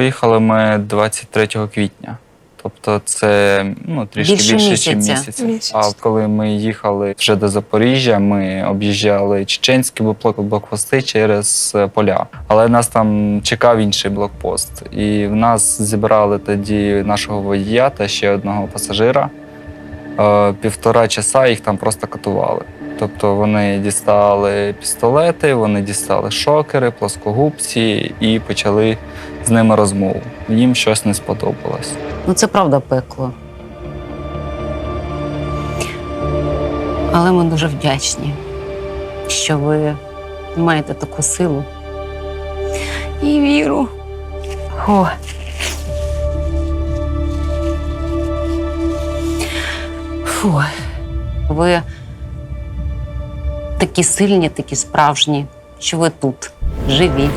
Виїхали ми 23 квітня. Тобто це ну, трішки Більше більше, місяця. ніж місяць. Місяць. А коли ми їхали вже до Запоріжжя, ми об'їжджали чеченські блок- блокпости через е, поля. Але нас там чекав інший блокпост. І в нас зібрали тоді нашого водія та ще одного пасажира. Е, Півтора часа їх там просто катували. Тобто вони дістали пістолети, вони дістали шокери, плоскогубці і почали з ними розмову. Їм щось не сподобалось. Ну, це правда пекло. Але ми дуже вдячні, що ви маєте таку силу і віру. О. Фу. Ви такі сильні, такі справжні, що ви тут живі.